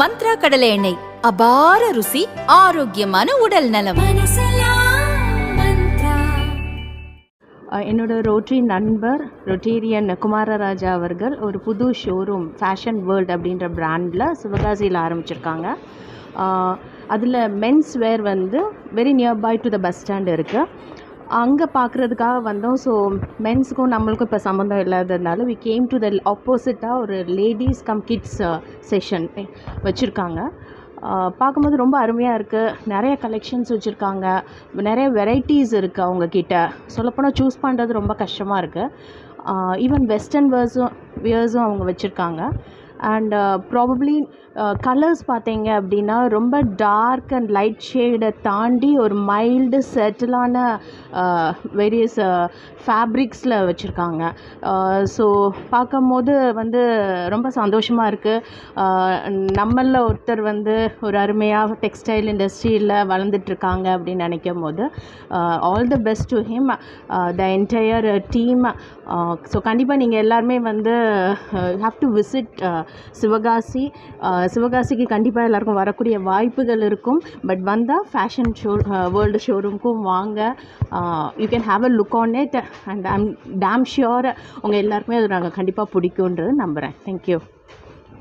மந்த்ரா கடலை எண்ணெய். அபார ருசி ஆரோக்கியமான உடல் நலம். என்னோட ரோட்டரி நண்பர் ரொட்டேரியன் குமாரராஜா அவர்கள் ஒரு புது ஷோரூம் ஃபேஷன் வேர்ல்ட் அப்படின்ற பிராண்டில் சிவகாசியில் ஆரம்பிச்சிருக்காங்க. அதில் மென்ஸ் வேர் வந்து very nearby to the bus stand இருக்குது அங்கே பார்க்குறதுக்காக வந்தோம். ஸோ மென்ஸுக்கும் நம்மளுக்கும் இப்போ சம்மந்தம் இல்லாததுனால வி கேம் டு த ஆப்போசிட்டாக ஒரு லேடிஸ் கம் கிட்ஸ் செஷன் வச்சுருக்காங்க. பார்க்கும்போது ரொம்ப அருமையாக இருக்குது நிறைய கலெக்ஷன்ஸ் வச்சுருக்காங்க. நிறைய வெரைட்டிஸ் இருக்குது அவங்கக்கிட்ட சொல்லப்போனால் சூஸ் பண்ணுறது ரொம்ப கஷ்டமாக இருக்குது ஈவன் வெஸ்டர்ன் வேர்ஸும் வியர்ஸும் அவங்க வச்சுருக்காங்க. அண்ட் ப்ராபப்ளி கலர்ஸ் பார்த்தீங்க அப்படின்னா ரொம்ப டார்க் அண்ட் லைட் ஷேடை தாண்டி ஒரு மைல்டு செட்டிலான வேரியஸ் ஃபேப்ரிக்ஸில் வச்சுருக்காங்க. ஸோ பார்க்கும்போது வந்து ரொம்ப சந்தோஷமாக இருக்குது uh, நம்மளில் ஒருத்தர் வந்து ஒரு அருமையாக டெக்ஸ்டைல் இண்டஸ்ட்ரியில் வளர்ந்துட்டுருக்காங்க அப்படின்னு நினைக்கும் போது all uh, the best to him the entire uh, team so கண்டிப்பாக நீங்கள் எல்லாருமே வந்து ஹாவ் டு விசிட் சிவகாசி சிவகாசிக்கு கண்டிப்பாக எல்லாருக்கும் வரக்கூடிய வாய்ப்புகள் இருக்கும். பட் வந்தால் ஃபேஷன் ஷோ வேர்ல்டு ஷோரூம்க்கும் வாங்க. You can have a look on it and I'm damn sure உங்கள் எல்லாருக்குமே அது நாங்கள் கண்டிப்பாக பிடிக்குன்றது நம்புகிறேன் தேங்க்யூ